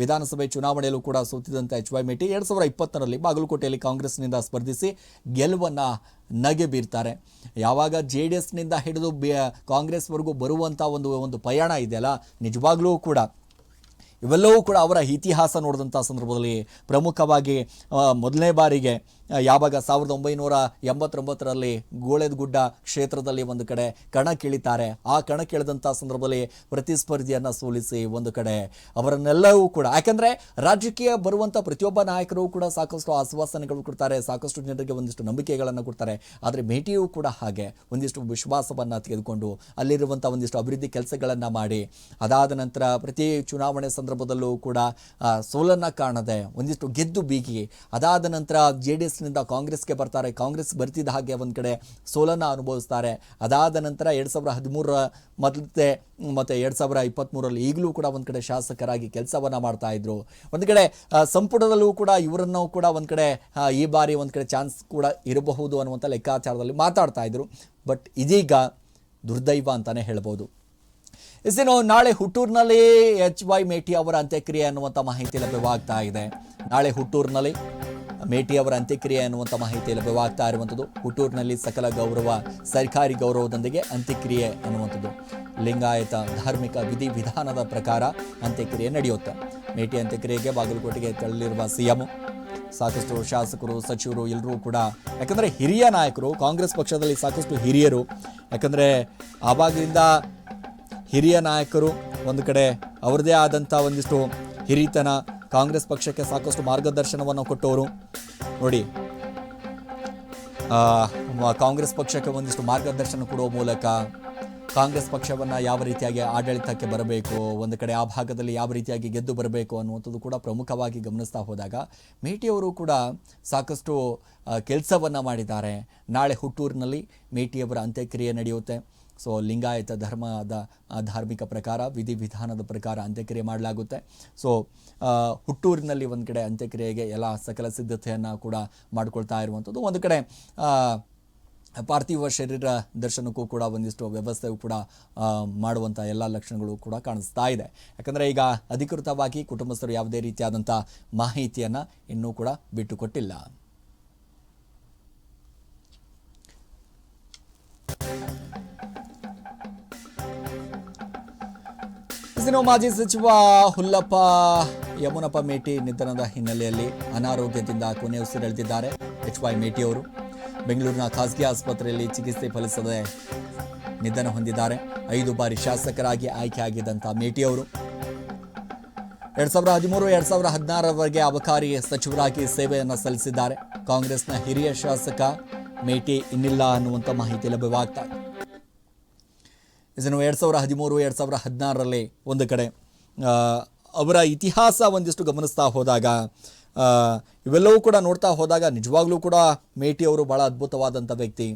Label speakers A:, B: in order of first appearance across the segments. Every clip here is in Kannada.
A: ವಿಧಾನಸಭೆ ಚುನಾವಣೆಯಲ್ಲೂ ಕೂಡ ಸೋತಿದಂಥ ಎಚ್ ವೈ ಮೇಟಿ ಎರಡು ಸಾವಿರದ ಇಪ್ಪತ್ತರಲ್ಲಿ ಬಾಗಲಕೋಟೆಯಲ್ಲಿ ಕಾಂಗ್ರೆಸ್ನಿಂದ ಸ್ಪರ್ಧಿಸಿ ಗೆಲುವನ್ನು ನಗೆ ಬೀರ್ತಾರೆ. ಯಾವಾಗ ಜೆ ಡಿ ಎಸ್ನಿಂದ ಹಿಡಿದು ಬಿ, ಕಾಂಗ್ರೆಸ್ವರೆಗೂ ಬರುವಂಥ ಒಂದು ಒಂದು ಪಯಣ ಇದೆಯಲ್ಲ, ನಿಜವಾಗ್ಲೂ ಕೂಡ ಇವೆಲ್ಲವೂ ಕೂಡ ಅವರ ಇತಿಹಾಸ ನೋಡಿದಂಥ ಸಂದರ್ಭದಲ್ಲಿ ಪ್ರಮುಖವಾಗಿ ಮೊದಲನೇ ಬಾರಿಗೆ ಯಾವಾಗ ಸಾವಿರದ ಒಂಬೈನೂರ ಎಂಬತ್ತೊಂಬತ್ತರಲ್ಲಿ ಗೋಳೆದಗುಡ್ಡ ಕ್ಷೇತ್ರದಲ್ಲಿ ಒಂದು ಕಡೆ ಕಣಕ್ಕಿಳಿತಾರೆ ಆ ಕಣಕ್ಕಿಳಿದಂಥ ಸಂದರ್ಭದಲ್ಲಿ ಪ್ರತಿಸ್ಪರ್ಧಿಯನ್ನು ಸೋಲಿಸಿ ಒಂದು ಕಡೆ. ಅವರನ್ನೆಲ್ಲವೂ ಕೂಡ, ಯಾಕಂದರೆ ರಾಜಕೀಯ ಬರುವಂಥ ಪ್ರತಿಯೊಬ್ಬ ನಾಯಕರು ಕೂಡ ಸಾಕಷ್ಟು ಆಶ್ವಾಸನೆಗಳು ಕೊಡ್ತಾರೆ, ಸಾಕಷ್ಟು ಜನರಿಗೆ ಒಂದಿಷ್ಟು ನಂಬಿಕೆಗಳನ್ನು ಕೊಡ್ತಾರೆ. ಆದರೆ ಭೇಟಿಯೂ ಕೂಡ ಹಾಗೆ, ಒಂದಿಷ್ಟು ವಿಶ್ವಾಸವನ್ನು ತೆಗೆದುಕೊಂಡು ಅಲ್ಲಿರುವಂಥ ಒಂದಿಷ್ಟು ಅಭಿವೃದ್ಧಿ ಕೆಲಸಗಳನ್ನು ಮಾಡಿ, ಅದಾದ ನಂತರ ಪ್ರತಿ ಚುನಾವಣೆ ಸಂದರ್ಭದಲ್ಲೂ ಕೂಡ ಸೋಲನ್ನು ಕಾಣದೆ ಒಂದಿಷ್ಟು ಗೆದ್ದು ಬೀಗಿ, ಅದಾದ ನಂತರ ಜೆ ಡಿ ಎಸ್ನಿಂದ ಕಾಂಗ್ರೆಸ್ಗೆ ಬರ್ತಾರೆ. ಕಾಂಗ್ರೆಸ್ ಬರ್ತಿದ್ದ ಹಾಗೆ ಒಂದು ಕಡೆ ಸೋಲನ್ನು ಅನುಭವಿಸ್ತಾರೆ. ಅದಾದ ನಂತರ ಎರಡು ಸಾವಿರ ಹದಿಮೂರರ ಮತ್ತೆ, ಮತ್ತು ಎರಡು ಸಾವಿರ ಇಪ್ಪತ್ತ್ಮೂರರಲ್ಲಿ ಈಗಲೂ ಕೂಡ ಒಂದು ಕಡೆ ಶಾಸಕರಾಗಿ ಕೆಲಸವನ್ನು ಮಾಡ್ತಾ ಇದ್ರು. ಒಂದು ಕಡೆ ಸಂಪುಟದಲ್ಲೂ ಕೂಡ ಇವರನ್ನು ಕೂಡ ಒಂದು ಕಡೆ ಈ ಬಾರಿ ಒಂದು ಕಡೆ ಚಾನ್ಸ್ ಕೂಡ ಇರಬಹುದು ಅನ್ನುವಂಥ ಲೆಕ್ಕಾಚಾರದಲ್ಲಿ ಮಾತಾಡ್ತಾ ಇದ್ರು. ಬಟ್ ಇದೀಗ ದುರ್ದೈವ ಅಂತಲೇ ಹೇಳ್ಬೋದು. ಇನ್ನು ನಾಳೆ ಹುಟ್ಟೂರಿನಲ್ಲಿ ಎಚ್ ವೈ ಮೇಟಿ ಅವರ ಅಂತ್ಯಕ್ರಿಯೆ ಅನ್ನುವಂಥ ಮಾಹಿತಿ ಲಭ್ಯವಾಗ್ತಾ ಇದೆ. ನಾಳೆ ಹುಟ್ಟೂರಿನಲ್ಲಿ ಮೇಟಿ ಅವರ ಅಂತ್ಯಕ್ರಿಯೆ ಅನ್ನುವಂಥ ಮಾಹಿತಿ ಲಭ್ಯವಾಗ್ತಾ ಇರುವಂಥದ್ದು. ಹುಟ್ಟೂರಿನಲ್ಲಿ ಸಕಲ ಗೌರವ, ಸರ್ಕಾರಿ ಗೌರವದೊಂದಿಗೆ ಅಂತ್ಯಕ್ರಿಯೆ ಅನ್ನುವಂಥದ್ದು. ಲಿಂಗಾಯತ ಧಾರ್ಮಿಕ ವಿಧಿ ವಿಧಾನದ ಪ್ರಕಾರ ಅಂತ್ಯಕ್ರಿಯೆ ನಡೆಯುತ್ತೆ. ಮೇಟಿ ಅಂತ್ಯಕ್ರಿಯೆಗೆ ಬಾಗಲಕೋಟೆಗೆ ತೆರಳಿರುವ ಸಿಎಂ, ಸಾಕಷ್ಟು ಶಾಸಕರು, ಸಚಿವರು ಎಲ್ಲರೂ ಕೂಡ, ಯಾಕಂದರೆ ಹಿರಿಯ ನಾಯಕರು, ಕಾಂಗ್ರೆಸ್ ಪಕ್ಷದಲ್ಲಿ ಸಾಕಷ್ಟು ಹಿರಿಯರು, ಯಾಕಂದರೆ ಆವಾಗಿಂದ ಹಿರಿಯ ನಾಯಕರು ಒಂದು ಕಡೆ, ಅವ್ರದ್ದೇ ಆದಂಥ ಒಂದಿಷ್ಟು ಹಿರಿತನ ಕಾಂಗ್ರೆಸ್ ಪಕ್ಷಕ್ಕೆ ಸಾಕಷ್ಟು ಮಾರ್ಗದರ್ಶನವನ್ನು ಕೊಟ್ಟವರು. ನೋಡಿ ಕಾಂಗ್ರೆಸ್ ಪಕ್ಷಕ್ಕೆ ಒಂದಿಷ್ಟು ಮಾರ್ಗದರ್ಶನ ಕೊಡುವ ಮೂಲಕ ಕಾಂಗ್ರೆಸ್ ಪಕ್ಷವನ್ನು ಯಾವ ರೀತಿಯಾಗಿ ಆಡಳಿತಕ್ಕೆ ಬರಬೇಕು, ಒಂದು ಕಡೆ ಆ ಭಾಗದಲ್ಲಿ ಯಾವ ರೀತಿಯಾಗಿ ಗೆದ್ದು ಬರಬೇಕು ಅನ್ನುವಂಥದ್ದು ಕೂಡ ಪ್ರಮುಖವಾಗಿ ಗಮನಿಸ್ತಾ ಹೋದಾಗ ಮೇಟಿಯವರು ಕೂಡ ಸಾಕಷ್ಟು ಕೆಲಸವನ್ನು ಮಾಡಿದ್ದಾರೆ. ನಾಳೆ ಹುಟ್ಟೂರಿನಲ್ಲಿ ಮೇಟಿಯವರ ಅಂತ್ಯಕ್ರಿಯೆ ನಡೆಯುತ್ತೆ. ಸೊ ಲಿಂಗಾಯತ ಧರ್ಮದ ಧಾರ್ಮಿಕ ಪ್ರಕಾರ, ವಿಧಿ ವಿಧಾನದ ಪ್ರಕಾರ ಅಂತ್ಯಕ್ರಿಯೆ ಮಾಡಲಾಗುತ್ತೆ. ಸೊ ಹುಟ್ಟೂರಿನಲ್ಲಿ ಒಂದು ಕಡೆ ಅಂತ್ಯಕ್ರಿಯೆಗೆ ಎಲ್ಲ ಸಕಲ ಸಿದ್ಧತೆಯನ್ನು ಕೂಡ ಮಾಡ್ಕೊಳ್ತಾ ಇರುವಂಥದ್ದು. ಒಂದು ಕಡೆ ಪಾರ್ಥಿವ ಶರೀರ ದರ್ಶನಕ್ಕೂ ಕೂಡ ಒಂದಿಷ್ಟು ವ್ಯವಸ್ಥೆಯು ಕೂಡ ಮಾಡುವಂಥ ಎಲ್ಲ ಲಕ್ಷಣಗಳು ಕೂಡ ಕಾಣಿಸ್ತಾ ಇದೆ. ಯಾಕಂದರೆ ಈಗ ಅಧಿಕೃತವಾಗಿ ಕುಟುಂಬಸ್ಥರು ಯಾವುದೇ ರೀತಿಯಾದಂಥ ಮಾಹಿತಿಯನ್ನು ಇನ್ನೂ ಕೂಡ ಬಿಟ್ಟುಕೊಟ್ಟಿಲ್ಲ. ಇನ್ನು ಮಾಜಿ ಸಚಿವ ಹುಲ್ಲಪ್ಪ ಯಮುನಪ್ಪ ಮೇಟಿ ನಿಧನದ ಹಿನ್ನೆಲೆಯಲ್ಲಿ ಅನಾರೋಗ್ಯದಿಂದ ಕೊನೆ ಉಸಿರೆಳೆದಿದ್ದಾರೆ. ಎಚ್ ವೈ ಮೇಟಿ ಅವರು ಬೆಂಗಳೂರಿನ ಖಾಸಗಿ ಆಸ್ಪತ್ರೆಯಲ್ಲಿ ಚಿಕಿತ್ಸೆ ಫಲಿಸದೆ ನಿಧನ ಹೊಂದಿದ್ದಾರೆ. ಐದು ಬಾರಿ ಶಾಸಕರಾಗಿ ಆಯ್ಕೆಯಾಗಿದ್ದಂಥ ಮೇಟಿ ಅವರು ಎರಡ್ ಸಾವಿರದ ಹದಿಮೂರು, ಎರಡ್ ಸಾವಿರದ ಹದಿನಾರರವರೆಗೆ ಅಬಕಾರಿ ಸಚಿವರಾಗಿ ಸೇವೆಯನ್ನು ಸಲ್ಲಿಸಿದ್ದಾರೆ. ಕಾಂಗ್ರೆಸ್ನ ಹಿರಿಯ ಶಾಸಕ ಮೇಟಿ ಇನ್ನಿಲ್ಲ ಅನ್ನುವಂಥ ಮಾಹಿತಿ ಲಭ್ಯವಾಗ್ತಾ ಇದೆ. ಇದನ್ನು ಎರಡು ಸಾವಿರ ಹದಿಮೂರು, ಎರಡು ಸಾವಿರ ಹದಿನಾರರಲ್ಲಿ ಒಂದು ಕಡೆ ಅವರ ಇತಿಹಾಸ ಒಂದಿಷ್ಟು ಗಮನಿಸ್ತಾ ಹೋದಾಗ ಇವೆಲ್ಲವೂ ಕೂಡ ನೋಡ್ತಾ ಹೋದಾಗ ನಿಜವಾಗ್ಲೂ ಕೂಡ ಮೇಟಿ ಅವರು ಭಾಳ ಅದ್ಭುತವಾದಂಥ ವ್ಯಕ್ತಿ.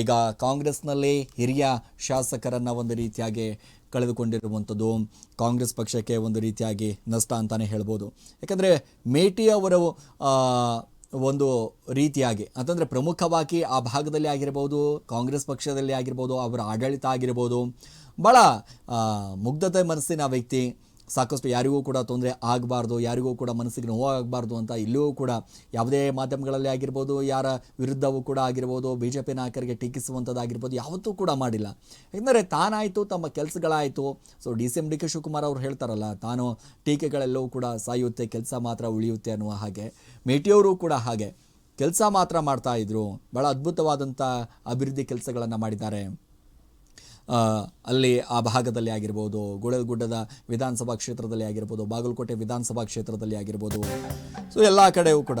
A: ಈಗ ಕಾಂಗ್ರೆಸ್ನಲ್ಲಿ ಹಿರಿಯ ಶಾಸಕರನ್ನು ಒಂದು ರೀತಿಯಾಗಿ ಕಳೆದುಕೊಂಡಿರುವಂಥದ್ದು, ಕಾಂಗ್ರೆಸ್ ಪಕ್ಷಕ್ಕೆ ಒಂದು ರೀತಿಯಾಗಿ ನಷ್ಟ ಅಂತಲೇ ಹೇಳ್ಬೋದು. ಯಾಕಂದರೆ ಮೇಟಿ ಅವರು ಒಂದು ರೀತಿಯಾಗಿ, ಅಂತಂದರೆ ಪ್ರಮುಖವಾಗಿ ಆ ಭಾಗದಲ್ಲಿ ಆಗಿರ್ಬೋದು, ಕಾಂಗ್ರೆಸ್ ಪಕ್ಷದಲ್ಲಿ ಆಗಿರ್ಬೋದು, ಅವರ ಆಡಳಿತ ಆಗಿರ್ಬೋದು ಭಾಳ ಮುಗ್ಧತೆ ಮನಸ್ಸಿನ ವ್ಯಕ್ತಿ. ಸಾಕಷ್ಟು ಯಾರಿಗೂ ಕೂಡ ತೊಂದರೆ ಆಗಬಾರ್ದು, ಯಾರಿಗೂ ಕೂಡ ಮನಸ್ಸಿಗೆ ನೋವಾಗಬಾರ್ದು ಅಂತ ಇಲ್ಲಿಯೂ ಕೂಡ ಯಾವುದೇ ಮಾಧ್ಯಮಗಳಲ್ಲಿ ಆಗಿರ್ಬೋದು, ಯಾರ ವಿರುದ್ಧವೂ ಕೂಡ ಆಗಿರ್ಬೋದು ಬಿ ಜೆ ಪಿ ನಾಯಕರಿಗೆ ಟೀಕಿಸುವಂಥದ್ದಾಗಿರ್ಬೋದು, ಯಾವತ್ತೂ ಕೂಡ ಮಾಡಿಲ್ಲ. ಏಕೆಂದರೆ ತಾನಾಯಿತು, ತಮ್ಮ ಕೆಲಸಗಳಾಯಿತು. So D C M D K Shivakumar ಅವರು ಹೇಳ್ತಾರಲ್ಲ, ತಾನು ಟೀಕೆಗಳೆಲ್ಲವೂ ಕೂಡ ಸಾಯುತ್ತೆ, ಕೆಲಸ ಮಾತ್ರ ಉಳಿಯುತ್ತೆ ಅನ್ನುವ ಹಾಗೆ. ಮೇಟಿಯವರು ಕೂಡ ಹಾಗೆ. ಕೆಲಸ ಮಾತ್ರ ಮಾಡ್ತಾ ಇದ್ರು. ಭಾಳ ಅದ್ಭುತವಾದಂಥ ಅಭಿವೃದ್ಧಿ ಕೆಲಸಗಳನ್ನು ಮಾಡಿದ್ದಾರೆ. ಅಲ್ಲಿ ಆ ಭಾಗದಲ್ಲಿ ಆಗಿರ್ಬೋದು ಗುಡ್ಡದ ವಿಧಾನಸಭಾ ಕ್ಷೇತ್ರದಲ್ಲಿ ಆಗಿರ್ಬೋದು, ಬಾಗಲಕೋಟೆ ವಿಧಾನಸಭಾ ಕ್ಷೇತ್ರದಲ್ಲಿ ಆಗಿರ್ಬೋದು. ಸೊ ಎಲ್ಲ ಕಡೆಯೂ ಕೂಡ.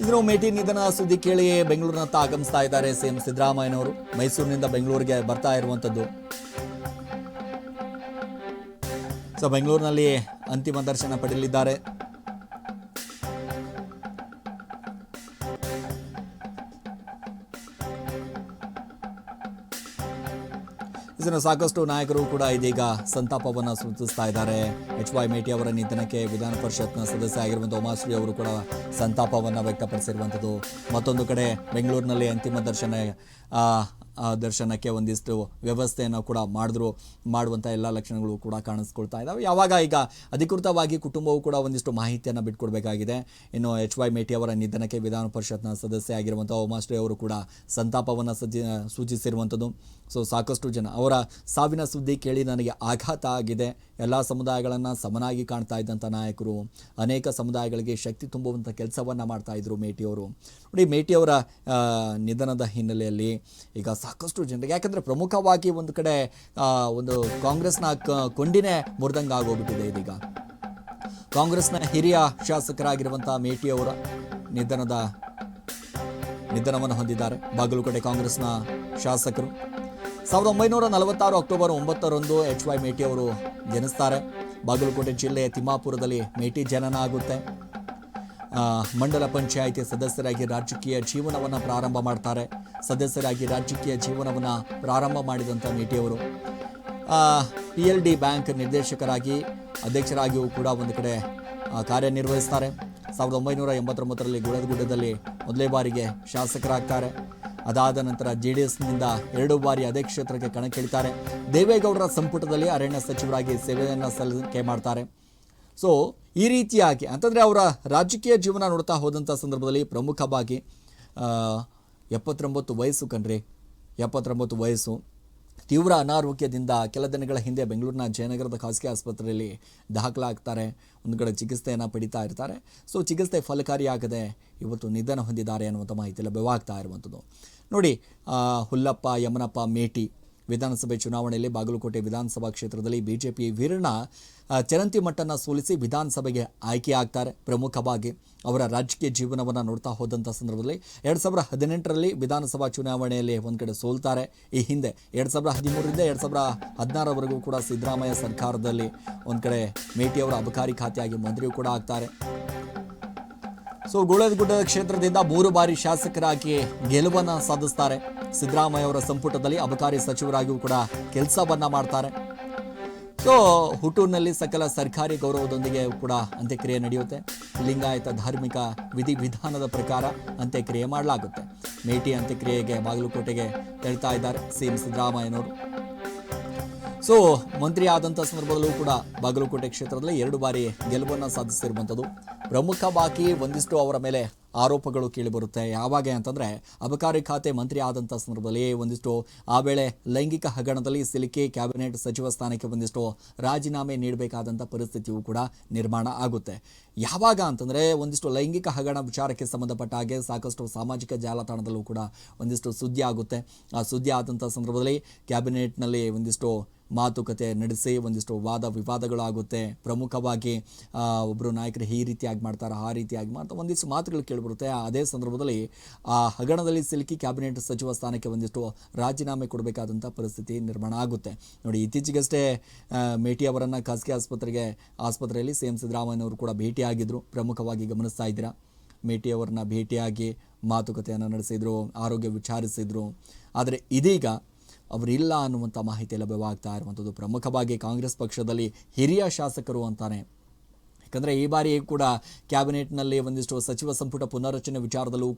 A: ಇನ್ನು ಮೇಟಿ ನಿಧನ ಸುದ್ದಿ ಕೇಳಿ ಬೆಂಗಳೂರಿನತ್ತ ಆಗಮಿಸ್ತಾ ಇದ್ದಾರೆ ಸಿಎಂ ಸಿದ್ದರಾಮಯ್ಯನವರು. ಮೈಸೂರಿನಿಂದ ಬೆಂಗಳೂರಿಗೆ ಬರ್ತಾ ಇರುವಂಥದ್ದು. ಸೊ ಬೆಂಗಳೂರಿನಲ್ಲಿ ಅಂತಿಮ ದರ್ಶನ ಪಡೆಯಲಿದ್ದಾರೆ. ಇದನ್ನು ಸಾಕಷ್ಟು ನಾಯಕರು ಕೂಡ ಇದೀಗ ಸಂತಾಪವನ್ನು ಸೂಚಿಸ್ತಾ ಇದ್ದಾರೆ. ಎಚ್ ವೈ ಮೇಟಿ ಅವರ ನಿಧನಕ್ಕೆ ವಿಧಾನ ಪರಿಷತ್ನ ಸದಸ್ಯ ಆಗಿರುವಂಥ ಉಮಾಶ್ರೀ ಅವರು ಕೂಡ ಸಂತಾಪವನ್ನು ವ್ಯಕ್ತಪಡಿಸಿರುವಂಥದ್ದು ಮತ್ತೊಂದು ಕಡೆ ಬೆಂಗಳೂರಿನಲ್ಲಿ ಅಂತಿಮ ದರ್ಶನ ದರ್ಶನಕ್ಕೆ ಒಂದಿಷ್ಟು ವ್ಯವಸ್ಥೆಯನ್ನು ಕೂಡ ಮಾಡಿದ್ರು ಮಾಡುವಂಥ ಎಲ್ಲ ಲಕ್ಷಣಗಳು ಕೂಡ ಕಾಣಿಸ್ಕೊಳ್ತಾ ಇದ್ದಾವೆ ಯಾವಾಗ ಈಗ ಅಧಿಕೃತವಾಗಿ ಕುಟುಂಬವು ಕೂಡ ಒಂದಿಷ್ಟು ಮಾಹಿತಿಯನ್ನು ಬಿಟ್ಕೊಡ್ಬೇಕಾಗಿದೆ. ಇನ್ನು ಎಚ್ ವೈ ಮೇಟಿ ಅವರ ನಿಧನಕ್ಕೆ ವಿಧಾನ ಪರಿಷತ್ನ ಸದಸ್ಯ ಆಗಿರುವಂಥ ಉಮಾಶ್ರೀ ಅವರು ಕೂಡ ಸಂತಾಪವನ್ನು ಸಜ್ಜಿ ಸೂಚಿಸಿರುವಂಥದ್ದು. ಸೊ, ಸಾಕಷ್ಟು ಜನ ಅವರ ಸಾವಿನ ಸುದ್ದಿ ಕೇಳಿ ನನಗೆ ಆಘಾತ ಆಗಿದೆ. ಎಲ್ಲ ಸಮುದಾಯಗಳನ್ನು ಸಮನಾಗಿ ಕಾಣ್ತಾ ಇದ್ದಂಥ ನಾಯಕರು, ಅನೇಕ ಸಮುದಾಯಗಳಿಗೆ ಶಕ್ತಿ ತುಂಬುವಂಥ ಕೆಲಸವನ್ನು ಮಾಡ್ತಾ ಇದ್ರು ಮೇಟಿಯವರು ನೋಡಿ ಮೇಟಿಯವರ ನಿಧನದ ಹಿನ್ನೆಲೆಯಲ್ಲಿ ಈಗ ಸಾಕಷ್ಟು ಜನರಿಗೆ, ಯಾಕಂದರೆ ಪ್ರಮುಖವಾಗಿ ಒಂದು ಕಡೆ ಒಂದು ಕಾಂಗ್ರೆಸ್ನ ಕೊಂಡಿನೇ ಮುರಿದಂಗೆ ಆಗೋಗ್ಬಿಟ್ಟಿದೆ ಇದೀಗ. ಕಾಂಗ್ರೆಸ್ನ ಹಿರಿಯ ಶಾಸಕರಾಗಿರುವಂಥ ಮೇಟಿಯವರ ನಿಧನದ, ನಿಧನವನ್ನು ಹೊಂದಿದ್ದಾರೆ. ಬಾಗಲಕೋಟೆ ಕಾಂಗ್ರೆಸ್ನ ಶಾಸಕರು. ಸಾವಿರದ ಒಂಬೈನೂರ ನಲವತ್ತಾರು ಅಕ್ಟೋಬರ್ ಒಂಬತ್ತರಂದು ಎಚ್ ವೈ ಮೇಟಿ ಅವರು ಜನಿಸ್ತಾರೆ. ಬಾಗಲಕೋಟೆ ಜಿಲ್ಲೆಯ ತಿಮ್ಮಾಪುರದಲ್ಲಿ ಮೇಟಿ ಜನನ ಆಗುತ್ತೆ ಮಂಡಲ ಪಂಚಾಯಿತಿ ಸದಸ್ಯರಾಗಿ ರಾಜಕೀಯ ಜೀವನವನ್ನು ಪ್ರಾರಂಭ ಮಾಡ್ತಾರೆ. ಸದಸ್ಯರಾಗಿ ರಾಜಕೀಯ ಜೀವನವನ್ನು ಪ್ರಾರಂಭ ಮಾಡಿದಂಥ ನೀಟಿಯವರು ಪಿ ಎಲ್ ಡಿ ಬ್ಯಾಂಕ್ ನಿರ್ದೇಶಕರಾಗಿ ಅಧ್ಯಕ್ಷರಾಗಿಯೂ ಕೂಡ ಒಂದು ಕಡೆ ಕಾರ್ಯನಿರ್ವಹಿಸ್ತಾರೆ. ಸಾವಿರದ ಒಂಬೈನೂರ ಎಂಬತ್ತೊಂಬತ್ತರಲ್ಲಿ ಗುಡದಗುಡ್ಡದಲ್ಲಿ ಮೊದಲೇ ಬಾರಿಗೆ ಶಾಸಕರಾಗ್ತಾರೆ. ಅದಾದ ನಂತರ ಜೆ ಡಿ ಎಸ್ನಿಂದ ಎರಡು ಬಾರಿ ಅದೇ ಕ್ಷೇತ್ರಕ್ಕೆ ಕಣಕ್ಕಿಳಿತಾರೆ. ದೇವೇಗೌಡರ ಸಂಪುಟದಲ್ಲಿ ಅರಣ್ಯ ಸಚಿವರಾಗಿ ಸೇವೆಯನ್ನು ಸಲ್ಲಿಕೆ ಮಾಡ್ತಾರೆ. ಸೊ ಈ ರೀತಿಯಾಗಿ, ಅಂತಂದರೆ ಅವರ ರಾಜಕೀಯ ಜೀವನ ನೋಡ್ತಾ ಹೋದಂಥ ಸಂದರ್ಭದಲ್ಲಿ ಪ್ರಮುಖವಾಗಿ ಎಪ್ಪತ್ತೊಂಬತ್ತು ವಯಸ್ಸು ಕಣ್ರಿ, ಎಪ್ಪತ್ತೊಂಬತ್ತು ವಯಸ್ಸು. ತೀವ್ರ ಅನಾರೋಗ್ಯದಿಂದ ಕೆಲ ದಿನಗಳ ಹಿಂದೆ ಬೆಂಗಳೂರಿನ ಜಯನಗರದ ಖಾಸಗಿ ಆಸ್ಪತ್ರೆಯಲ್ಲಿ ದಾಖಲಾಗ್ತಾರೆ. ಒಂದು ಕಡೆ ಚಿಕಿತ್ಸೆಯನ್ನು ಪಡಿತಾ ಇರ್ತಾರೆ. ಸೊ, ಚಿಕಿತ್ಸೆ ಫಲಕಾರಿಯಾಗದೆ ಇವತ್ತು ನಿಧನ ಹೊಂದಿದ್ದಾರೆ ಅನ್ನುವಂಥ ಮಾಹಿತಿ ಲಭ್ಯವಾಗ್ತಾ ಇರುವಂಥದ್ದು. ನೋಡಿ ಹುಲ್ಲಪ್ಪ, ಯಮನಪ್ಪ, ಮೇಟಿ ವಿಧಾನಸಭೆ ಚುನಾವಣೆಯಲ್ಲಿ ಬಾಗಲಕೋಟೆ ವಿಧಾನಸಭಾ ಕ್ಷೇತ್ರದಲ್ಲಿ ಬಿಜೆಪಿ ವೀರಣ್ಣ ಚರಂತಿ ಮಟ್ಟನ ಸೋಲಿಸಿ ವಿಧಾನಸಭೆಗೆ ಆಯ್ಕೆಯಾಗ್ತಾರೆ ಪ್ರಮುಖವಾಗಿ ಅವರ ರಾಜಕೀಯ ಜೀವನವನ್ನು ನೋಡ್ತಾ ಹೋದಂಥ ಸಂದರ್ಭದಲ್ಲಿ ಎರಡು ಸಾವಿರ ಹದಿನೆಂಟರಲ್ಲಿ ವಿಧಾನಸಭಾ ಚುನಾವಣೆಯಲ್ಲಿ ಒಂದು ಕಡೆ ಸೋಲ್ತಾರೆ. ಈ ಹಿಂದೆ ಎರಡು ಸಾವಿರದ ಹದಿಮೂರರಿಂದ ಎರಡು ಸಾವಿರದ ಹದಿನಾರವರೆಗೂ ಕೂಡ ಸಿದ್ದರಾಮಯ್ಯ ಸರ್ಕಾರದಲ್ಲಿ ಒಂದು ಕಡೆ ಮೇಟಿಯವರ ಅಬಕಾರಿ ಖಾತೆಯಾಗಿ ಮಂತ್ರಿಯೂ ಕೂಡ ಆಗ್ತಾರೆ. ಸೊ, ಗುಳದಗುಡ್ಡ ಕ್ಷೇತ್ರದಿಂದ ಮೂರು ಬಾರಿ ಶಾಸಕರಾಗಿ ಗೆಲುವನ್ನು ಸಾಧಿಸ್ತಾರೆ. ಸಿದ್ದರಾಮಯ್ಯ ಅವರ ಸಂಪುಟದಲ್ಲಿ ಅಬಕಾರಿ ಸಚಿವರಾಗಿಯೂ ಕೂಡ ಕೆಲಸವನ್ನ ಮಾಡ್ತಾರೆ. ಸೊ ಹುಟ್ಟೂರಿನಲ್ಲಿ ಸಕಲ ಸರ್ಕಾರಿ ಗೌರವದೊಂದಿಗೆ ಕೂಡ ಅಂತ್ಯಕ್ರಿಯೆ ನಡೆಯುತ್ತೆ. ಲಿಂಗಾಯತ ಧಾರ್ಮಿಕ ವಿಧಿವಿಧಾನದ ಪ್ರಕಾರ ಅಂತ್ಯಕ್ರಿಯೆ ಮಾಡಲಾಗುತ್ತೆ. ಮೇಟಿ ಅಂತ್ಯಕ್ರಿಯೆಗೆ ಬಾಗಲಕೋಟೆಗೆ ತೆರಳ್ತಾ ಇದ್ದಾರೆ ಸಿಎಂ ಸಿದ್ದರಾಮಯ್ಯನವರು. ಸೊ ಮಂತ್ರಿ ಆದಂಥ ಸಂದರ್ಭದಲ್ಲೂ ಕೂಡ ಬಾಗಲಕೋಟೆ ಕ್ಷೇತ್ರದಲ್ಲಿ ಎರಡು ಬಾರಿ ಗೆಲುವನ್ನು ಸಾಧಿಸಿರುವಂಥದ್ದು. ಪ್ರಮುಖವಾಗಿ ಒಂದಿಷ್ಟು ಅವರ ಮೇಲೆ ಆರೋಪಗಳು ಕೇಳಿಬರುತ್ತೆ ಯಾವಾಗ ಅಂತಂದರೆ, ಅಬಕಾರಿ ಖಾತೆ ಮಂತ್ರಿ ಆದಂಥ ಸಂದರ್ಭದಲ್ಲಿ ಒಂದಿಷ್ಟು, ಆ ವೇಳೆ ಲೈಂಗಿಕ ಹಗರಣದಲ್ಲಿ ಸಿಲುಕಿ ಕ್ಯಾಬಿನೆಟ್ ಸಚಿವ ಸ್ಥಾನಕ್ಕೆ ಒಂದಿಷ್ಟು ರಾಜೀನಾಮೆ ನೀಡಬೇಕಾದಂಥ ಪರಿಸ್ಥಿತಿಯೂ ಕೂಡ ನಿರ್ಮಾಣ ಆಗುತ್ತೆ. ಯಾವಾಗ ಅಂತಂದರೆ, ಒಂದಿಷ್ಟು ಲೈಂಗಿಕ ಹಗರಣ ವಿಚಾರಕ್ಕೆ ಸಂಬಂಧಪಟ್ಟ ಹಾಗೆ ಸಾಕಷ್ಟು ಸಾಮಾಜಿಕ ಜಾಲತಾಣದಲ್ಲೂ ಕೂಡ ಒಂದಿಷ್ಟು ಸುದ್ದಿ ಆಗುತ್ತೆ. ಆ ಸುದ್ದಿ ಆದಂಥ ಸಂದರ್ಭದಲ್ಲಿ ಕ್ಯಾಬಿನೆಟ್ನಲ್ಲಿ ಒಂದಿಷ್ಟು ಮಾತುಕತೆ ನಡೆಸಿ ಒಂದಿಷ್ಟು ವಾದ ವಿವಾದಗಳಾಗುತ್ತೆ. ಪ್ರಮುಖವಾಗಿ ಒಬ್ಬರು ನಾಯಕರು ಈ ರೀತಿಯಾಗಿ ಮಾಡ್ತಾರೆ, ಆ ರೀತಿಯಾಗಿ ಮಾಡ್ತಾರೆ ಒಂದಿಷ್ಟು ಮಾತುಗಳು ಕೇಳಿಬರುತ್ತೆ ಅದೇ ಸಂದರ್ಭದಲ್ಲಿ, ಆ, ಹಗರಣದಲ್ಲಿ ಸಿಲುಕಿ ಕ್ಯಾಬಿನೆಟ್ ಸಚಿವ ಸ್ಥಾನಕ್ಕೆ ಒಂದಿಷ್ಟು ರಾಜೀನಾಮೆ ಕೊಡಬೇಕಾದಂಥ ಪರಿಸ್ಥಿತಿ ನಿರ್ಮಾಣ ಆಗುತ್ತೆ. ನೋಡಿ, ಇತ್ತೀಚೆಗಷ್ಟೇ ಮೇಟಿ ಅವರನ್ನು ಖಾಸಗಿ ಆಸ್ಪತ್ರೆಗೆ, ಆಸ್ಪತ್ರೆಯಲ್ಲಿ ಸಿ ಎಂ ಸಿದ್ದರಾಮಯ್ಯನವರು ಕೂಡ ಭೇಟಿಯಾಗಿದ್ದರು ಪ್ರಮುಖವಾಗಿ ಗಮನಿಸ್ತಾ ಇದ್ದೀರಾ? ಮೇಟಿ ಅವರನ್ನ ಭೇಟಿಯಾಗಿ ಮಾತುಕತೆಯನ್ನು ನಡೆಸಿದರು, ಆರೋಗ್ಯ ವಿಚಾರಿಸಿದರು. ಆದರೆ ಇದೀಗ ಅವರಿಲ್ಲ ಅನ್ನುವಂಥ ಮಾಹಿತಿ ಲಭ್ಯವಾಗ್ತಾ ಇರುವಂಥದ್ದು. ಪ್ರಮುಖವಾಗಿ ಕಾಂಗ್ರೆಸ್ ಪಕ್ಷದಲ್ಲಿ ಹಿರಿಯ ಶಾಸಕರು ಅಂತಾನೆ. ಯಾಕಂದರೆ ಈ ಬಾರಿ ಕೂಡ ಕ್ಯಾಬಿನೆಟ್ನಲ್ಲಿ ಒಂದಿಷ್ಟು ಸಚಿವ ಸಂಪುಟ ಪುನರ್ರಚನೆ ವಿಚಾರದಲ್ಲೂ